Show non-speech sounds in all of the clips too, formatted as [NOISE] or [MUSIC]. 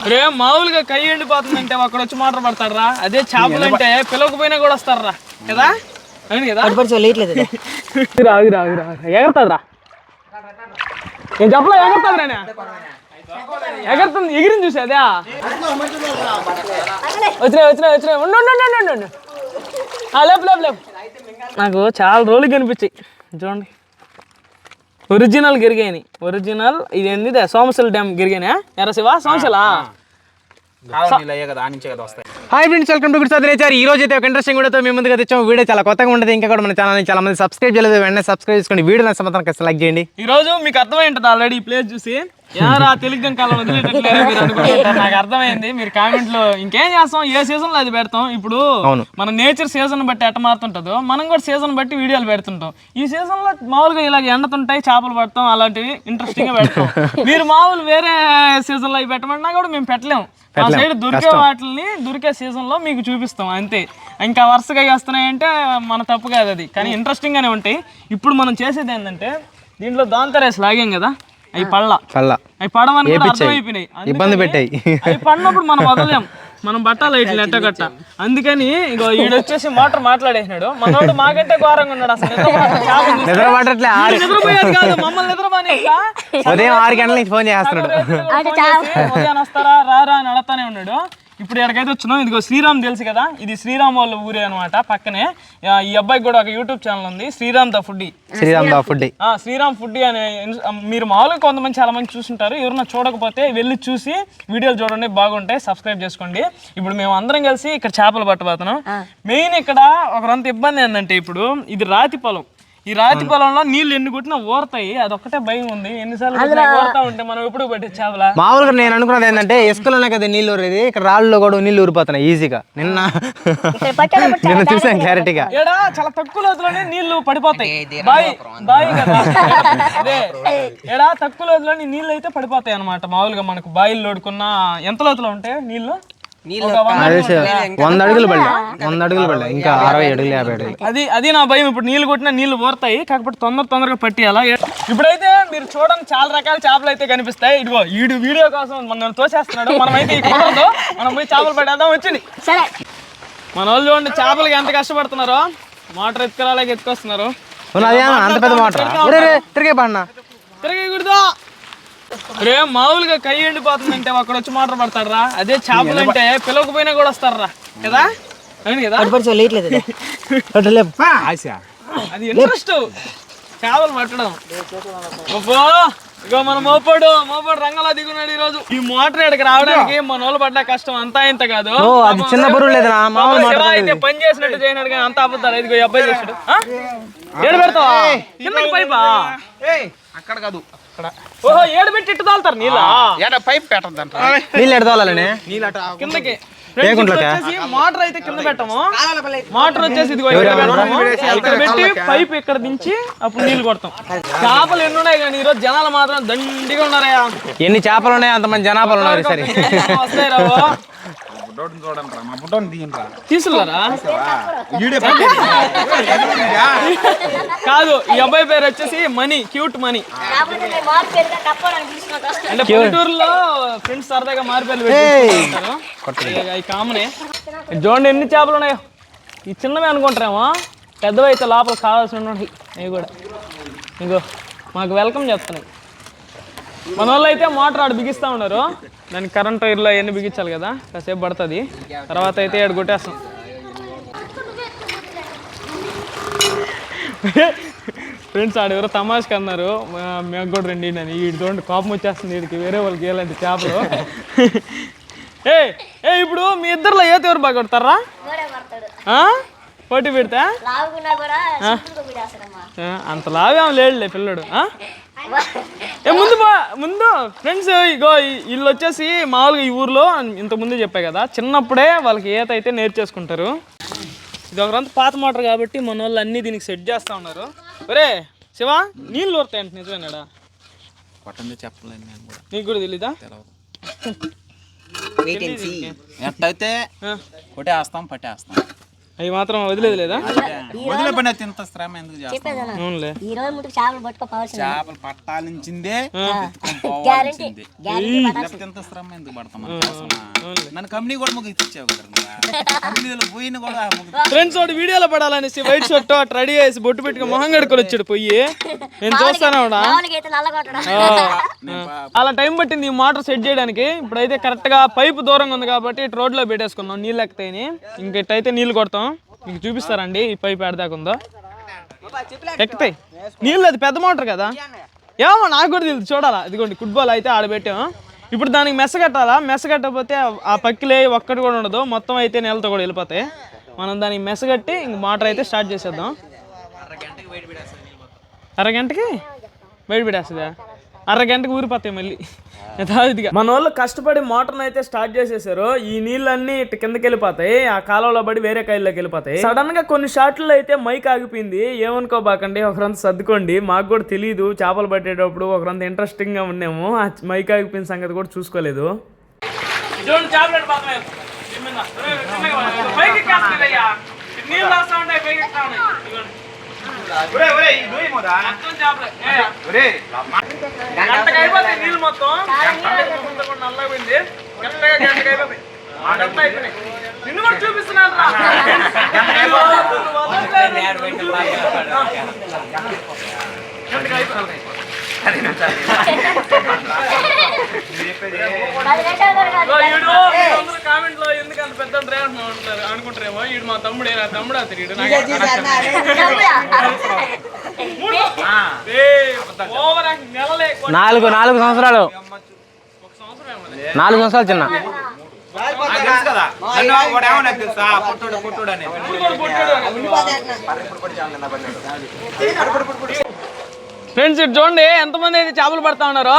అరే మామూలుగా కై ఎండిపోతుందంటే అక్కడ వచ్చి మోటార్ పడతారా అదే చేపలు అంటే పిలవకపోయినా కూడా వస్తారా కదా? అవును నేను చెప్పలే? ఎగరుతుంది ఎగిరిని చూసి అదే. వచ్చినాయి ఉండు లేపు లేపు లేపు. నాకు చాలా రోజులు కనిపించాయి. చూడండి. ఒరిజినల్ గిరిగాయని ఒరిజినల్ ఇది ఏంది సోమశిల డ్యామ్ గిరిగానే ఎర్ర Shiva సోమశిలా? Hi friends welcome to good సదరేచారు ఈ రోజు అయితే ఒక ఇంట్రెస్టింగ్ వీడియోతో మేము ముందుగా తెచ్చాము వీడియో చాలా కొత్తగా ఉంటుంది ఇంకా కూడా మన ఛానల్ చాలా మంది సబ్స్క్రైబ్ చేయలేదు. వెంటనే సబ్స్క్రైబ్ చేసుకోండి. వీడియో నచ్చ మాత్రం సెలెక్ట్ చేయండి. ఈ రోజు మీకు అర్థమైంటది ఆల్రెడీ ఈ ప్లేస్ చూసి. యారా తెలుగు కాలం మీరు అనుకుంటుంటారు నాకు అర్థమైంది. మీరు కామెంట్లో ఇంకేం చేస్తాం? ఏ సీజన్లో అది పెడతాం? ఇప్పుడు. మన నేచర్ సీజన్ బట్టి ఎట్ట మారుతుంటుందో మనం కూడా సీజన్ బట్టి వీడియోలు పెడుతుంటాం. ఈ సీజన్లో మామూలుగా ఇలాగ ఎండతుంటాయి చేపలు పడతాం అలాంటివి ఇంట్రెస్టింగ్గా పెడతాం. [LAUGHS] మీరు మామూలు వేరే సీజన్లో అవి పెట్టమన్నా కూడా మేము పెట్టలేము ఆ సైడ్ దొరికే వాటిని దొరికే సీజన్లో మీకు చూపిస్తాం అంతే. ఇంకా వరుసగా వస్తున్నాయంటే మన తప్పు కాదు అది. కానీ ఇంట్రెస్టింగ్ గానే ఉంటాయి. ఇప్పుడు మనం చేసేది ఏంటంటే దీంట్లో దాంతరేసి లాగాం కదా? అవి పళ్ళ. కల్లా అవి పడవని. అర్థమైపోయినాయి. ఇబ్బంది పెట్టాయి. అవి పడినప్పుడు మనం వదలేం. మనం బట్టాలి ఇట్లా ఎట్ట గట్ట అందుకని ఇగో ఈడు వచ్చేసి మోటార్ మాట్లాడేసినాడు. మనోడు మాకంటే ఘోరంగా ఉన్నాడు అసలు. నిద్ర పడట్లే [LAUGHS] నిద్రపోయేది కాదు మమ్మల్ని నిద్రపోని ఉదయం ఆరు గంటల నుంచి ఫోన్ చేస్తున్నాడు. ఉదయం వస్తారా రారా అని అడతానే ఉన్నాడు. ఇప్పుడు ఎక్కడికైతే వచ్చినాం ఇదిగో శ్రీరామ్ తెలుసు కదా ఇది శ్రీరామ్ వాళ్ళ ఊరే అనమాట పక్కనే. ఈ అబ్బాయికి కూడా ఒక యూట్యూబ్ ఛానల్ ఉంది Sriram the foodie. Sriram the food ఆ, శ్రీరామ్ ఫుడ్ అనే మీరు మామూలుగా కొంతమంది చాలా మంది చూసుంటారు ఎవరైనా చూడకపోతే వెళ్ళి చూసి వీడియోలు చూడండి బాగుంటాయి సబ్స్క్రైబ్ చేసుకోండి. ఇప్పుడు మేము అందరం కలిసి ఇక్కడ చేపలు పట్టబోతున్నాం. మెయిన్ ఇక్కడ ఒక రొంత ఇబ్బంది ఏంటంటే ఇప్పుడు ఇది రాతి పొలం. ఈ రాతి పొలంలో నీళ్ళు ఎన్ని కొట్టినా ఊరతాయి. అదొక్కటే భయం ఉంది. ఎన్నిసార్లు ఊరుతా ఉంటే మనం ఎప్పుడు పట్టే చేపల మామూలుగా నేను అనుకున్నది ఏంటంటే ఇసుకలోనే కదా నీళ్ళు ఊరేది ఇక్కడ రాళ్ళలో కూడా నీళ్ళు ఊరిపోతున్నాయి ఈజీగా నిన్న నిన్న చూసాను క్లారిటీగా. ఏడా చాలా తక్కువ లోతులోనే నీళ్ళు పడిపోతాయి. బాయి బాయి కదా. [LAUGHS] అదే ఏడా తక్కువ లోతులోని నీళ్ళు అయితే పడిపోతాయి అన్నమాట. మామూలుగా మనకు బాయిలు లోడుకున్న ఎంత లోతులో ఉంటాయి నీళ్ళు? ఒక వంద అడుగులు పడలే. వంద అడుగులు పడలే. ఇంకా అరవై అడుగులు యాభై అడుగులు. అది అది నా భయం. ఇప్పుడు నీళ్ళు కొట్టినా నీళ్ళు ఊరతాయి కాకపోతే తొందర తొందరగా పట్టియాలా? ఇప్పుడైతే మీరు చూడండి చాలా రకాల చేపలు అయితే కనిపిస్తాయి. ఇదిగో వీడు వీడియో కోసం మనం తోసేస్తున్నాడు. మనం అయితే ఈ కుదరదు మనం పోయి చేపలు పట్టేద్దాం వచ్చింది. సరే. మన వాళ్ళు చూడండి చేపలకి ఎంత కష్టపడుతున్నారో. మోటార్ ఎత్తుకోలేక ఎత్తుకొస్తున్నారు. అంత పెద్ద మాట తిరిగే పడినా? తిరగకూడదు రే మామూలుగా కై ఎండిపోతుందంటే అక్కడ వచ్చి మోటార్ పడతారా అదే చేపలు అంటే పిలవకపోయినా కూడా వస్తారా కదా? అవును కదా? అది. ఇంట్రెస్ట్. చేపలు పట్టడం. అబ్బో ఇగో మన మోపాడు మోపాడు రంగంలో దిగున్నాడు ఈ రోజు ఈ మోటార్ ఇక్కడికి రావడానికి మన వాళ్ళు పడ్డ కష్టం అంతా ఇంత కాదు. ఓ అది చిన్న బరువు శివ అయితే పని చేసినట్టు చేయనాడు కానీ అంత అబద్ధాలు. ఇదిగో ఈ అబ్బాయి చేసాడు ఏడు పెడతావా? కిందకి పైపా? అక్కడ కాదు. ఓహో ఏడు పెట్టి ఇట్టు తాగుతారు నీళ్ళ ఏడ పైప్ నీళ్ళు? మోటార్ అయితే కింద పెట్టము. మోటార్ వచ్చేసి ఇదిగో ఇక్కడ పెట్టి పైప్ ఇక్కడ దించి అప్పుడు నీళ్ళు కొడతాం. చేపలు ఎన్ని ఉన్నాయి కానీ ఈరోజు జనాలు మాత్రం దండిగా ఉన్నారయ్యా. ఎన్ని చేపలు ఉన్నాయి? అంతమంది జనాభాలు ఉన్నారు సరే. వస్తాయి రావు బుడ్డోడిని చూడండి రా మా బుడ్డోని తీయండి తీసుకున్నారా కాదు ఈ అబ్బాయి పేరు వచ్చేసి మనీ క్యూట్ మనీ అంటే పల్లెటూరులో ఫ్రెండ్స్ సరదాగా మారిపోయి ఈ కామనే. చూడండి ఎన్ని చేపలు ఉన్నాయో. ఈ చిన్నవి అనుకుంటారేమో. పెద్దవి అయితే లోపల కావాల్సి ఉన్నాయి ఇవి కూడా. ఇగో మాకు వెల్కమ్ చెప్తున్నాయి మన వాళ్ళు అయితే మోటార్ ఆడు బిగిస్తూ ఉన్నారు. దానికి కరెంట్ వైర్లో అవన్నీ బిగించాలి కదా కాసేపు పడుతుంది. తర్వాత అయితే ఆడు కొట్టేస్తాం. ఫ్రెండ్స్ ఆడు ఎవరో తమాష్కి అన్నారు మేము కూడా రండి అని. వీడి చూడండి కోపం వచ్చేస్తుంది వీడికి వేరే వాళ్ళకి ఇలాంటి చేపలు. [LAUGHS] ఏ ఏ ఇప్పుడు మీ ఇద్దరిలో ఏత ఎవరు బాగా కొడతారా? పోటీ పెడితే? అంత లావేం లేడులే పిల్లడు? ఏ ముందు బా ముందు. ఫ్రెండ్స్ ఇగో ఈ- వీళ్ళు వచ్చేసి మామూలుగా ఈ ఊర్లో ఇంత ముందు చెప్పా కదా చిన్నప్పుడే వాళ్ళకి ఈత అయితే నేర్చేసుకుంటారు ఇది ఒక రంత పాత మోటార్ కాబట్టి మన వాళ్ళు అన్ని దీనికి సెట్ చేస్తా ఉన్నారు. ఒరే శివ నీళ్ళు ఊరుతాయంట నిజమేనాడా? కొట్టండి చెప్పలేను నేను కూడా. నీకు కూడా తెలీదా? ఎట్టయితే కొట్టేస్తాం పట్టేస్తాం. అవి మాత్రం వదిలేదు లేదా వదిలే పని ఇంత శ్రమ ఎందుకు అవునులే. ఈ రోజు ముందుకు చేపలు చేపలు పట్టాలించిందే గ్యారంటీ. ఇంత శ్రమ ఎందుకు పడతాం? నన్ను కంపెనీ కూడా ముగ్గు ఇచ్చావు. కంపెనీలో పోయిన కూడా ఫ్రెండ్స్ వాడు వీడియోలో పడాలనేసి వైట్ షర్ట్ అటు రెడీ చేసి బొట్టు పెట్టుకుని మొహం కడుకొని వచ్చాడు పొయ్యి [LAUGHS] నేను చూస్తానే అలా టైం పట్టింది ఈ మోటార్ సెట్ చేయడానికి. ఇప్పుడైతే కరెక్ట్గా పైపు దూరంగా ఉంది కాబట్టి ఇటు రోడ్లో పెట్టేసుకున్నాం నీళ్ళు ఎక్కుతాయని ఇంక ఇట్టయితే నీళ్ళు కొడతాం. మీకు చూపిస్తారండి ఈ పైపు ఎడదాకా ఉందో. ఎక్కుతాయి నీళ్ళు అది పెద్ద మోటార్ కదా? ఏమో నాకు కూడా తెలియదు చూడాలా. ఇదిగోండి ఫుట్బాల్ అయితే ఆడబెట్టాం ఇప్పుడు దానికి మెస్స కట్టాలా? మెస్స కట్టకపోతే ఆ పక్కిలే ఒక్కటి కూడా ఉండదు. మొత్తం అయితే నెలతో కూడా వెళ్ళిపోతాయి. మనం దానికి మెస్స కట్టి ఇంక మోటార్ అయితే స్టార్ట్ చేసేద్దాం. అరగంటకి బయట పెట్టేస్తుందా అరగంటకి ఊరిపోతాయి మళ్ళీ. యథావిధిగా. మన వాళ్ళు కష్టపడి మోటార్ని అయితే స్టార్ట్ చేసేసారు. ఈ నీళ్ళన్నీ ఇటు కిందకి వెళ్ళిపోతాయి ఆ కాలంలో పడి వేరే కాయల్లోకి వెళ్ళిపోతాయి. సడన్గా కొన్ని షాట్లు అయితే మైక్ ఆగిపోయింది. ఏమనుకోబాకండి ఒకరంత సర్దుకోండి. మాకు కూడా తెలియదు చేపలు పట్టేటప్పుడు ఒకరంత ఇంట్రెస్టింగ్గా ఉన్నాము. ఆ మైక్ ఆగిపోయిన సంగతి కూడా చూసుకోలేదు. నీళ్ళు కూడా నల్లగా పోయింది. కరెక్ట్గా గంటకి అయిపోతాయి ఆ గంట అయిపోయినాయి. నిన్ను కూడా చూపిస్తున్నాను రా. కామెంట్లో ఎందుకు అంత పెద్ద అంటారు అనుకుంటారేమో ఈడు మా తమ్ముడే నా తమ్ముడు అతను నాలుగు నాలుగు సంవత్సరాలు. నాలుగు సంవత్సరాలు చిన్న. ఫ్రెండ్స్ ఇటు చూడండి ఎంతమంది అయితే చేపలు పడతా ఉన్నారో?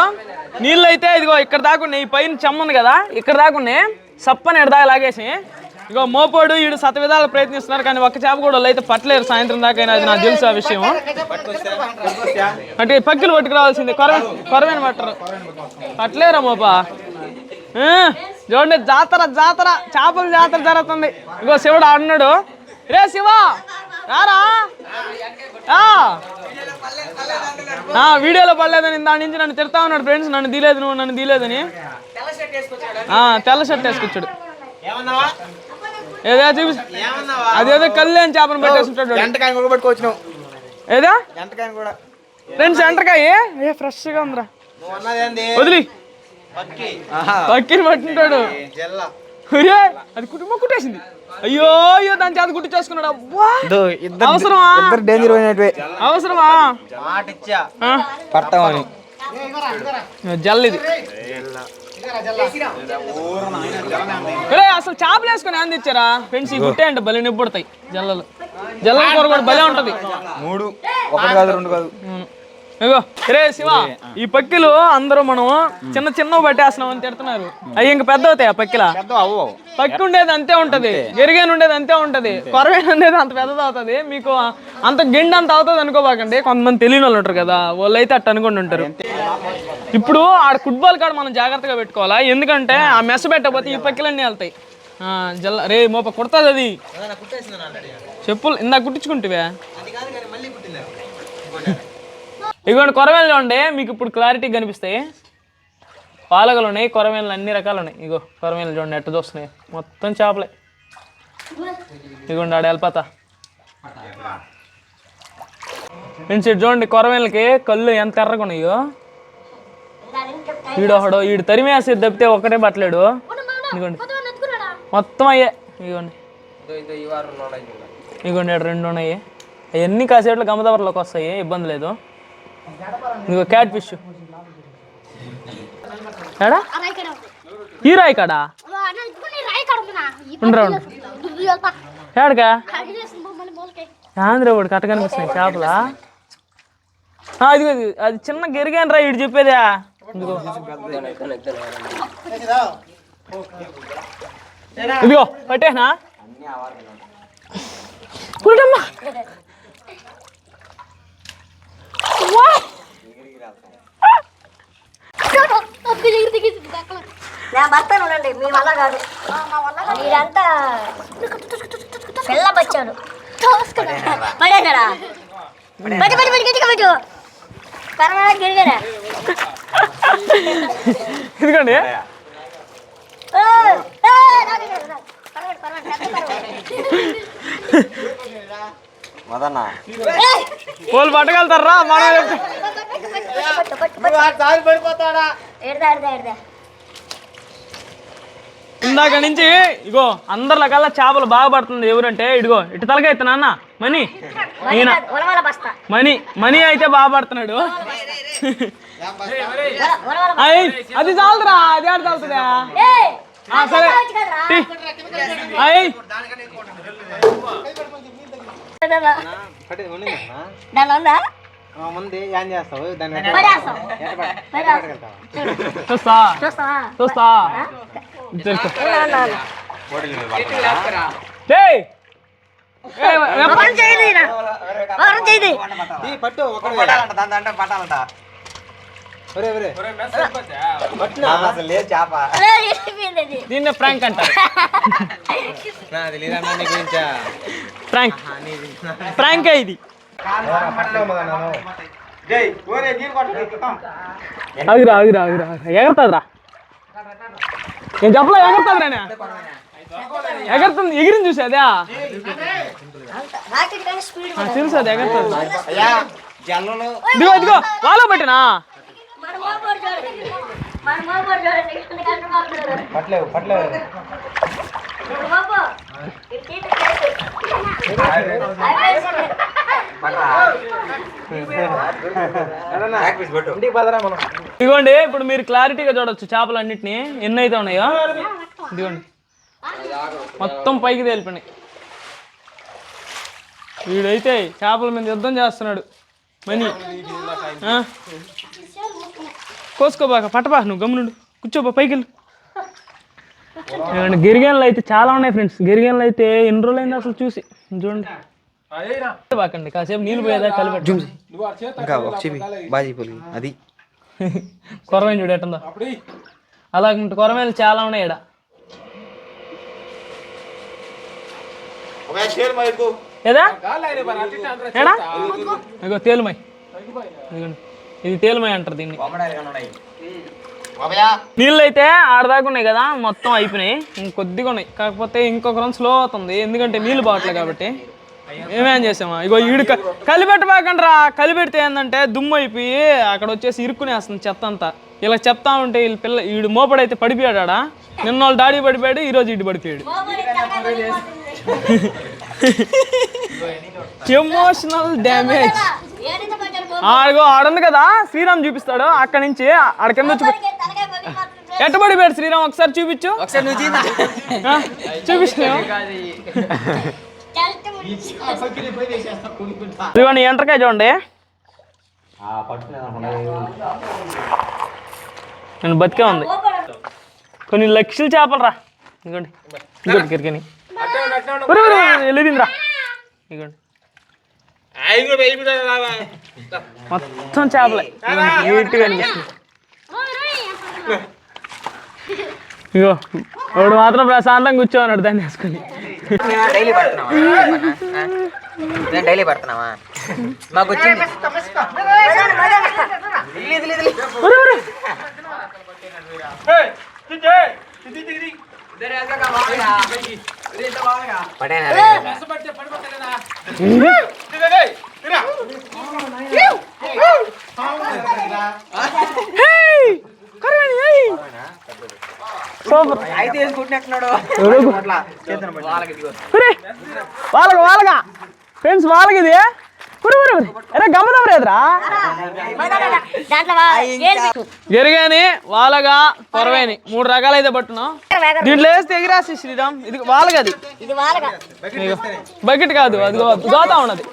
నీళ్ళు అయితే ఇదిగో ఇక్కడ దాకున్నాయి ఈ పైన చెమ్మంది కదా ఇక్కడ దాకున్నాయి సప్పని ఎడ దాకా లాగేసి ఇగో మోపోడు ఈడు సత విధాలు ప్రయత్నిస్తున్నారు కానీ ఒక్క చేప కూడా అయితే పట్టలేరు సాయంత్రం దాకా అయినా. అది నాకు తెలుసు ఆ విషయం అంటే పక్కిలు పట్టుకురావాల్సిందే. కొరవ కొరవేన పట్టరు. పట్టలేరా మోపా? చూడండి జాతర జాతర చేపల జాతర జరుగుతుంది. ఇగో శివుడు ఆడున్నాడు. రే శివ! రారా? వీడియోలో పడలేదని దాని నుంచి నన్ను తిడతా ఉన్నాడు ఫ్రెండ్స్ నన్ను తీలేదు నువ్వు నన్ను తీలేదని. ఆ, తెల్ల షర్ట్ వేసుకొచ్చాడు. ఏదో చూపి అదేదో కళ్యాణ్ చేపను పెట్టేసుకుంటాడు ఏదా? ఫ్రెండ్స్ ఎంటకాయ? ఏ ఫ్రెష్గా ఉందిరా. వదిలి. పక్కి. పక్కిని పట్టింటాడు జల్ల. ఒరే, అది కుటుంబం కుట్టేసింది. అయ్యో అయ్యో దాని చేత కుట్టి చేసుకున్నాడు. అబ్బా అవసరమా? ఇద్దరు డేంజర్ పోయినట్టు అవసరమా? మాట ఇచ్చా ఆ? పడతామని జల్ ఇది. ఒరే, అసలు చేపలు వేసుకొని ఏం తెచ్చారా? ఫ్రెండ్స్ ఈ గుట్టే అంటే భలే నిప్పుడతాయి జల్లలు. జల్లల కూర కూడా భలే ఉంటది. మూడు ఒకటి కాదు రెండు కాదు. రే శివ ఈ పక్కిలు అందరూ మనం చిన్న చిన్నవి పట్టేస్తున్నాం అని తిడుతున్నారు. అవి ఇంక పెద్ద అవుతాయి ఆ పక్కిల? పక్కి ఉండేది అంతే ఉంటది గెరిగేను ఉండేది అంతే ఉంటది కొరవేను ఉండేది అంత పెద్దది అవుతుంది. మీకు అంత గిండి అంత అవుతుంది అనుకోబాకండి కొంతమంది తెలియని వాళ్ళు ఉంటారు కదా వాళ్ళు అయితే అట్ట అనుకుని ఉంటారు. ఇప్పుడు ఆడ ఫుట్బాల్ కాడ మనం జాగ్రత్తగా పెట్టుకోవాలా? ఎందుకంటే ఆ మెస్ పెట్టకపోతే ఈ పక్కిలన్నీ వెళ్తాయి. ఆ, జల్ల రే మోప కుడుతుంది అది. చెప్పులు ఇందాక కుట్టించుకుంటువే? ఇదిగోండి కొరవేలు చూడండి మీకు ఇప్పుడు క్లారిటీ కనిపిస్తాయి. పాలగలు ఉన్నాయి కొరవేలు అన్ని రకాలు ఉన్నాయి. ఇగో కొరమేలు చూడండి ఎట్ట చూస్తున్నాయి. మొత్తం చేపలే. ఇదిగోండి ఆడ వెళ్ళిపోతా ఫ్రెండ్స్ చూడండి కొరవేలకి కళ్ళు ఎంత ఎర్రగా ఉన్నాయో ఈడు ఈడు తరిమేసి దప్పితే ఒక్కటే పట్టలేడు. ఇదిగోండి మొత్తం అయ్యే. ఇదిగోండి ఇదిగోండి రెండు ఉన్నాయి. అవన్నీ కాసేట్లు గమదవరలోకి వస్తాయి ఇబ్బంది లేదు. ఇదిగో క్యాట్ ఫిష్ ఏడా ఈ రాయి కాడా? ఉండరా ఏడకా ఆంధ్ర వాడు కట్ట కనిపిస్తున్నాయి చేపలా? ఇది. అది చిన్న గెరిగాను రా ఇటు చెప్పేదా. ఇదిగో. ఇదిగో పట్టేనా? పుల్లమ్మా నా భర్త ఉండండి మీ వల్ల కాదు. మీరంతా బచ్చాడు పడేసాడా పట్టు పట్టు పట్టు గట్టిగా పెట్టు. పరమాణం గిరిగారా ఎందుకండి? మదన్న వాళ్ళు పట్టగలుగుతారా మనం ఇందాక నుంచి ఇగో అందరిలో కల్లా చేపలు బాగా పడుతుంది. ఎవరంటే ఇదిగో ఇటు తలగా ఎత్తున్నా అన్న మనీ ఈయన. మనీ మనీ అయితే బాగా పడుతున్నాడు. అది చాలదురా అది ఆడ చాలుతుందా సరే. కదరా? టీ. అయ్ పట్టింది ఉండిందన్నా దాని ఉందా ఆ, ముందు ఏం చేస్తావు దాన్ని పడేస్తాం పట్టుకెళ్తావా చూస్తా చూస్తావా చూస్తా తెలుసు ఉన్నా, ఉన్నా, ఉన్నా. ఏయ్ ఏయ్, ఒకరం చేయదు ఈయన. ఒకరం చేయదు ఈ పట్టు ఒకడు పట్టాలంట దాని అంటే పట్టాలంట దీన్నే ప్రాంక్ అంటారు. ప్రాంక్. ప్రాంక్ ఇది. నన్ను? ఆగిరా ఆగిరా ఆగిరా. ఎగరుతుందిరా. నేను చెప్పలే ఎగరుతుందిరా నే. ఎగరుతుంది ఎగిరిని చూసి అదే. తెలుసు అది ఎగరుతుంది. ఇదిగో ఇదిగో వాళ్ళ పట్టినా? పదరా మనం ఇదిగోండి ఇప్పుడు మీరు క్లారిటీగా చూడొచ్చు చేపలు అన్నిటిని ఎన్ని అయితే ఉన్నాయో? ఇదిగోండి. మొత్తం పైకి తేలిపోయినాయి. వీడైతే చేపల మీద యుద్ధం చేస్తున్నాడు. మనీ? కోసుకోబాక పట్టబా నువ్వు గమ్మునుండు. కూర్చోబా పైకి వెళ్ళు. గిరిగేన్లు అయితే చాలా ఉన్నాయి ఫ్రెండ్స్. గిరిగేన్లు అయితే ఎన్ని రోజులు అయింది అసలు చూసి? చూడండి. బాకండి కాసేపు నీళ్ళు పోయేదా కలిపెట్టు అది. కొరమైన చూడు ఎట్టుందో. అలాగంటే కొరమేలు చాలా ఉన్నాయి ఇక్కడ ఏదా? ఏడా? ఇగో తేలుమై ఇదిగోండి. ఇది తేలుమై అంటారు దీన్ని. నీళ్ళు అయితే ఆడదాకా ఉన్నాయి కదా మొత్తం అయిపోయినాయి. ఇంకొద్దిగా ఉన్నాయి. కాకపోతే ఇంకొక రన్ స్లో అవుతుంది. ఎందుకంటే నీళ్ళు బాగట్లేదు కాబట్టి. ఏమేం చేసామా? ఇగో ఈడు క- కలిపెట్టబాకండ్రా. కలిపెడితే ఏంటంటే దుమ్ము అయిపోయి అక్కడ వచ్చేసి ఇరుక్కునేస్తుంది చెత్త అంతా. ఇలా చెప్తా ఉంటే వీళ్ళ పిల్ల ఈడు మోపడైతే పడిపోయాడు? ఆడ నిన్న వాళ్ళు డాడీ పడిపోయాడు ఈరోజు ఇటు పడిపోయాడు. Emotional [LAUGHS] damage. ఆడగో ఆడుంది కదా. శ్రీరామ్ చూపిస్తాడు. అక్కడ నుంచి ఆడ కింద వచ్చి మోపడికి తలకాయ పగిలిపోతుంది. ఎట్ట పడిపోయాడు శ్రీరామ్? ఒకసారి చూపించు. ఒకసారి నువ్వు చూపించు. ఇదిగోండి ఎంటర్కాయ చూడండి. నేను బతికే ఉంది. కొన్ని లక్షల చేపలు రా ఇదిగోండి ఇదిగోండి కిరికని వెళ్ళిందిరా ఇదిగోండి. మొత్తం చేపలే. నీట్గా ఇగో వాడు మాత్రం ప్రశాంతంగా కూర్చోన్నాడు దాన్ని వేసుకొని. డైలీ పడుతున్నావా? నేను డైలీ పడుతున్నావా? మాకు వచ్చింది. వాళ్ళగా వాళ్ళగా ఫ్రెండ్స్ వాళ్ళకి ఇది ఒరే, పెట్టు. ఎరగాని వాళ్ళగా కొరవేని మూడు రకాలు అయితే పట్టును. వేగం. దీంట్లో వేస్తే ఎగిరాసి శ్రీరామ్. ఇది వాళ్ళగది. బకెట్ కాదు అది దోతా ఉన్నది.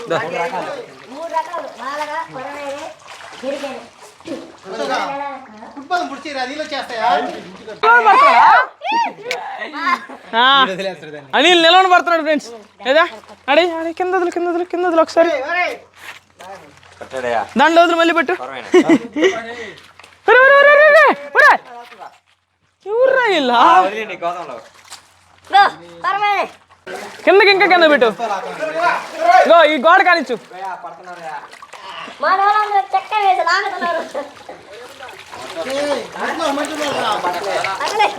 అనిల్ నిలవని పడుతున్నాడు ఫ్రెండ్స్ ఏదా? అడే అడే కింద కింద కింద ఒకసారి. దాంట్లో వదిలి మళ్ళీ పెట్టు. కిందకి ఇంకా కింద పెట్టు. గో ఈ గోడ కానిచ్చు.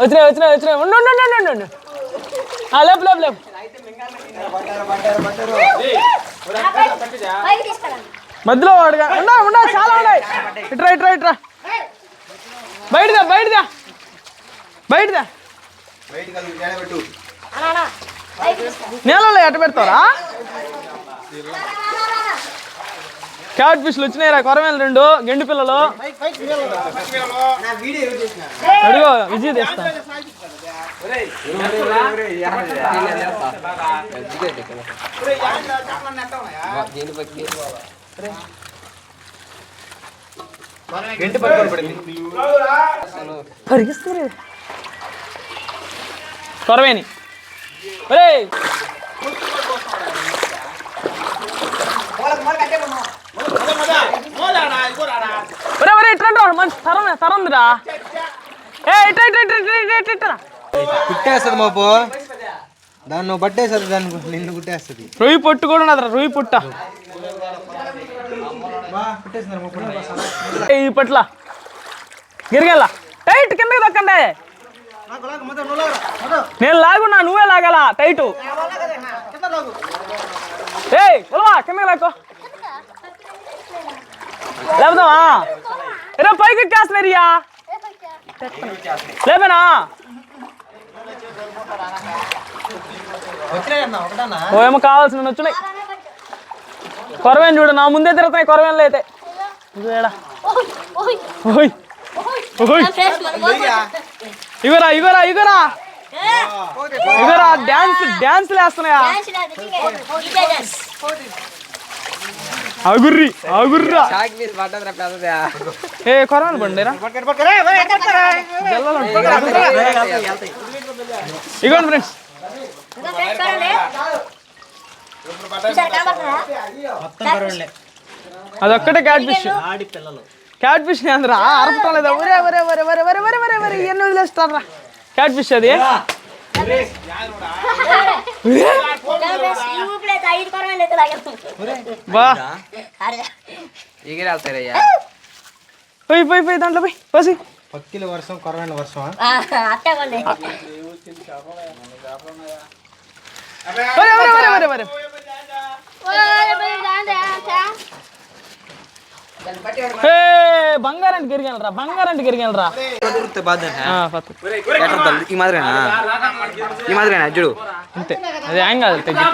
వచ్చినా వచ్చినా వచ్చినా ఉండు ఉండు ఉండు లేపు లేపు లేపు. మధ్యలో వాడుగా ఉన్నా ఉన్నా చాలా ఉన్నాయి ఇట్రా ఇట్రా ఇట్రా బయటదా బయటదా బయటదా నేలలో ఎట్ట పెడతారా క్యాట్ ఫిష్లు వచ్చినాయి రా కొరమేలు రెండు గెండు పిల్లలు అడుగు విజయ్ తెస్తా ఒరే ఒరే ఇట్లా మంచి తరం తరందిరా ఏ ఇట్లా ఇట్లా ఇట్లా ఇట్లా ఇట్లా ఇట్లా ఇట్లా కుట్టేస్తుంది మోపు. దాన్ని నువ్వు పట్టేస్తుంది దాన్ని నిన్ను కుట్టేస్తుంది. రొయ్యి పొట్టు కూడా ఉన్నదిరా రొయ్యి పుట్ట. ఈ పట్ల గిరిగెళ్ళ టైట్ కిందకి దక్కండి. నేను లాగున్నా నువ్వే లాగాల టైట్. ఏయ్ ఉలవా కిందకి లాక్కో. లేపుదామా? రే పైకి ఎక్కేస్తున్నారు రియా. లేపేనా? ఓ ఏమో కావాల్సిన వచ్చినాయి కొరవేను చూడు నా ముందే తిరుగుతాయి కొరవేన్లు అయితే. ఇగోరా ఇగోరా ఇగోరా. ఇవరా డాన్స్ డాన్స్ లేస్తున్నాయా? అగుర్రి అగుర్రా ఏ కొరవని పండి ఇగోండి ఫ్రెండ్స్. అదొక్కటే క్యాట్ ఫిష్ క్యాట్ ఫిష్ అందరా అరపటం లేదా ఒరే ఒరే ఒరే ఒరే ఒరే ఒరే ఒరే ఒరే ఎన్ని వదిలేస్తారా క్యాట్ ఫిష్ అది అరే పోయి పోయి పోయి దాంట్లో పోయి పోసి పక్కిల వర్షం కొరమైన వర్షం అట్టగండి ఒరే ఒరే ఒరే ఒరే ఒరే ఏ బంగారానికి గిరిగలరా బంగారానికి గిరిగలరా బాధ ఈ మాదిరేనా? ఈ మాదిరేనా? చూడు. అంతే అది ఏం కాదు తెగ్గి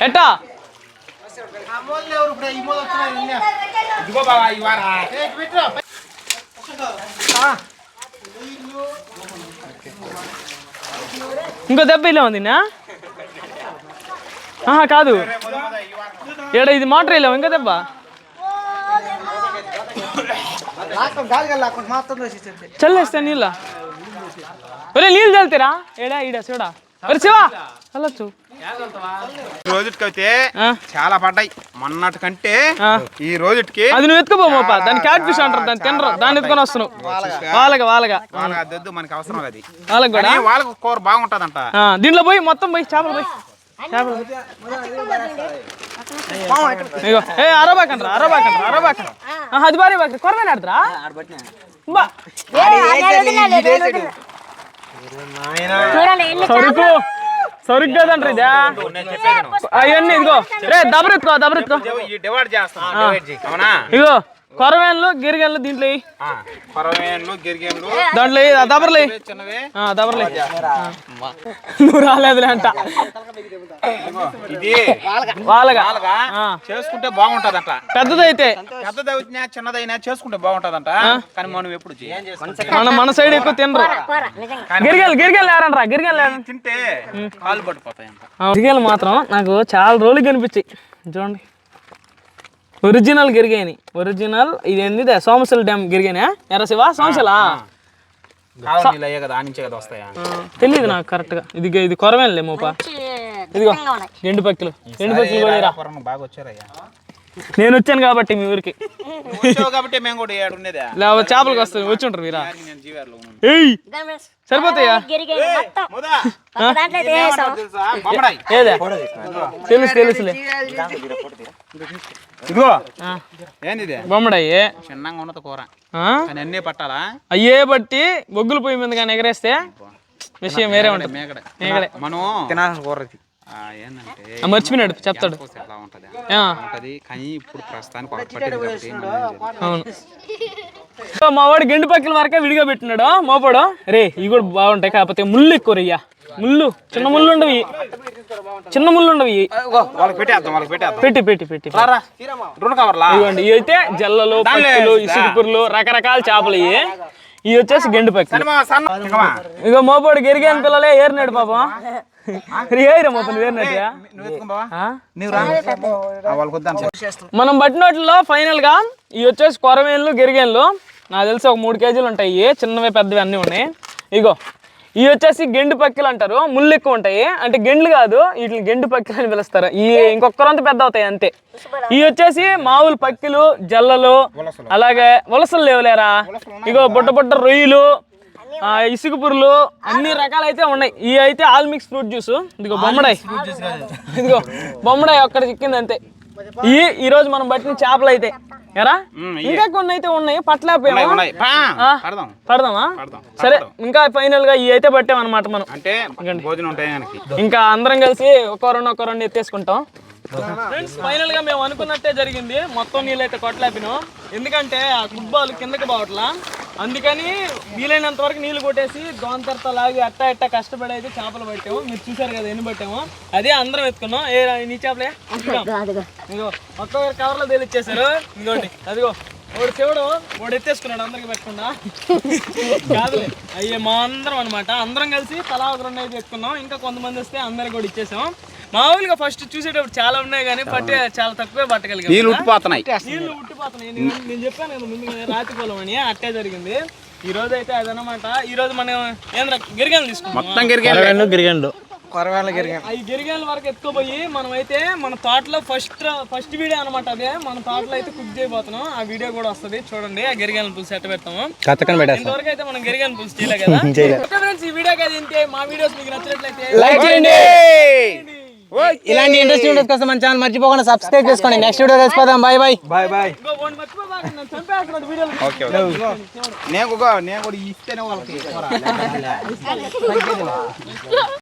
ఎట్టా? ఇంకో దెబ్బ ఇలా ఉంది నా ఆహా కాదు ఏడ ఇది మోటార్ వెళ్ళావు ఇంకో దెబ్బ చల్లేస్తా నీళ్ళ ఒరే నీళ్ళు చల్లుతారా ఏడా ఈడ చూడా రోజుటికైతే ఆ, చాలా పడ్డాయి. మొన్నటి కంటే ఆ. ఈ రోజుటికి అది నువ్వు ఎత్తుకోపో దాన్ని క్యాట్ ఫిష్ అంటారు దాన్ని తినరు. దాన్ని ఎత్తుకొని వస్తున్నావు. వాళ్ళగా వాళ్ళగా వాళ్ళకి మనకి అవసరం అది. వాళ్ళకి కూడా? వాళ్ళకి కూర బాగుంటదంట. ఆ, దీంట్లో పోయి మొత్తం పోయి చేపలు పోయి. అరబాకండ్రా అరబాకండ్రా అరబాకండ్రా. అది బారే బాక. కొరమైన బా. ఎన్ని సరుకు సరుకు కదండ్రా ఇదా? అవన్నీ ఇదిగో. రే దబరెత్తుకో దబరెత్తుకో ఈ డివైడ్ చేస్తాం అవునా? ఇగో కొరవేన్లు గిరిగన్లు దీంట్లో. కొరవేన్లు గిరిగేన్లు. దాంట్లో దబర్లు. చిన్నవి ఆ, దబర్లు. నువ్వు రాలేదులే అంట. ఇది. వాళ్ళగా. ఆ. చేసుకుంటే బాగుంటదంట. పెద్దదైతే. పెద్దదైనా చిన్నదైనా చేసుకుంటే బాగుంటదంట. కానీ మనం ఎప్పుడు చేయం మన మన సైడ్ ఎక్కువ తినరు. గిరిగలు గిరిగలు లేరంట్రా గిరిగలు తింటే కాళ్ళు పడిపోతాయంట గిరిగలు మాత్రం నాకు చాలా రోజులు కనిపించాయి చూడండి. ఒరిజినల్ గిరిగాయని ఒరిజినల్ ఇది ఏంది సోమశల డ్యామ్ గిరిగాయనా ఎర్ర శివ? సోమశలా? తెలియదు నాకు కరెక్ట్గా. ఇది ఇది కొరమేలే మోప. ఇదిగో ఎండు పక్కలు. ఎండు పక్కలు బాగా వచ్చారయ్యా. నేను వచ్చాను కాబట్టి మీ ఊరికి. చేపలకి మేము చేపలకు వచ్చి ఉంటారు మీరా? సరిపోతాయా? తెలుసు? తెలుసులే. ఇదిగో. ఏంది ఇది బొమ్మడయ్యే చిన్నగా ఉన్నది కూర. అన్నీ పట్టాలా? అయ్యే బట్టి బొగ్గులు పొయ్యి మీద కానీ ఎగరేస్తే విషయం వేరే ఉండదు మేకడ. మనం? తినాల్సిన కూర ఆ, మర్చిపోయినాడు చెప్తాడు. ఉంటది? ఆ, ఉంటది కానీ ఇప్పుడు ప్రస్తుతానికి? అవును. సో మా వాడు గెండు పక్కల వరకే విడిగా పెట్టినాడు. మోపాడు రే ఇవి కూడా బాగుంటాయి కాకపోతే ముళ్ళు ఎక్కువ రయ్యా ముళ్ళు చిన్న ముళ్ళు ఉండవి. చిన్న ముళ్ళు ఉండవి. పెట్టి పెట్టి పెట్టి. రారా. రెండు కవర్లా? ఇవ్వండి ఇవి అయితే జల్లలు పక్కులు ఇసుకుపుర్లు రకరకాల చేపలు ఇవి. ఇవి వచ్చేసి గెండు పక్కలు. ఇగో మోపాడు గెరిగాని పిల్లలే ఏరినాడు పాపం. మనం పట్టినట్లో ఫైనల్గా ఇవి వచ్చేసి కొరవేన్లు గిరిగేన్లు నాకు తెలిసి ఒక మూడు కేజీలు ఉంటాయి. చిన్నవి పెద్దవి అన్నీ ఉన్నాయి. ఇగో ఇవి వచ్చేసి గెండు పక్కిలు అంటారు. ముళ్ళు ఎక్కువ ఉంటాయి. అంటే గెండ్లు కాదు వీటిని గెండు పక్కిలు అని పిలుస్తారు. ఈ ఇంకొకరంత పెద్ద అవుతాయి అంతే. ఇవి వచ్చేసి మామూలు పక్కిలు జల్లలు అలాగే వలసలు లేవులేరా? ఇగో బుట్ట బుట్ట రొయ్యలు ఆ, ఇసుక పురులు అన్ని రకాలు అయితే ఉన్నాయి. ఇవి అయితే ఆల్ మిక్స్ ఫ్రూట్ జ్యూస్ ఇదిగో బొమ్మడాయి. ఇదిగో బొమ్మడాయి ఒక్కడ చిక్కింది అంతే ఈ ఈ రోజు మనం పట్టిన చేపలు అయితే ఎరా ఇంకా కొన్ని అయితే ఉన్నాయి పట్టలేకపోయాము పడదామా? పడదాం. సరే ఇంకా ఫైనల్గా ఇవి అయితే పట్టామన్నమాట మనం. అంటే ఇంకా అందరం కలిసి ఒక రెండు ఒక రెండు ఎత్తేసుకుంటాం. ఫ్రెండ్స్ ఫైనల్గా మేము అనుకున్నట్టే జరిగింది. మొత్తం నీళ్ళు అయితే కొట్టలేపినాం. ఎందుకంటే ఆ ఫుట్బాల్ కిందకి పోవట్లా. అందుకని వీలైనంత వరకు నీళ్ళు కొట్టేసి దోంతరతో లాగి అట్టా ఇట్టా కష్టపడి అయితే చేపలు పట్టాము. మీరు చూసారు కదా ఎన్ని పట్టాము. అదే అందరం ఎత్తుకున్నాం ఏ నీ చేపలే? ఇదిగో. ఒక్కొక్కరు కవర్లో తేలిచ్చేసారు ఇదిగోండి. అదిగో. వాడు శివుడు వాడు ఎత్తేసుకున్నాడు అందరికి పెట్టకుండా. కాదులే. అయ్యే మా అందరం అనమాట అందరం కలిసి తలా ఒక రెండు అయితే ఎత్తుకున్నాం. ఇంకా కొంతమంది వస్తే అందరికి కూడా ఇచ్చేసాం. మామూలుగా ఫస్ట్ చూసేటప్పుడు చాలా ఉన్నాయి కానీ పట్టే చాలా తక్కువే పట్టగలిగాం నీళ్ళు ఉట్టిపోతున్నాయి. నీళ్ళు ఉట్టిపోతున్నాయి. నేను నేను చెప్పాను కదా ముందుగా రాతి పొలం అని అట్టే జరిగింది. ఈ రోజు అయితే అదనమాట. ఈ రోజు మనం ఏంద్ర గిరిగాలు తీసుకున్నాం మొత్తం గిరిగండు అవి గిరిగాల వరకు ఎత్తుకోపోయి మనం అయితే మన తోటలో ఫస్ట్ ఫస్ట్ వీడియో అనమాట అదే. మన తోటలో అయితే కుక్ చేయబోతున్నాం. ఆ వీడియో కూడా వస్తది. చూడండి ఆ గిరిగాల పులుసు ఎట్ట పెడతాము. ఇంతవరకు అయితే మనం గిరిగాల పులుసు చేయలే కదా. [LAUGHS] ఫ్రెండ్స్ ఈ వీడియో కదా ఇంతే. మా వీడియోస్ మీకు నచ్చినట్లయితే లైక్ చేయండి. ఇలాంటి ఇంట్రెస్ట్ వీడియోస్ కోసం మన ఛానల్ మర్చిపోకుండా సబ్స్క్రైబ్ చేసుకోండి. Next video కలిసిపోదాం bye bye bye bye okay నేను కూడా ఇస్తేనే వాళ్ళకి [LAUGHS]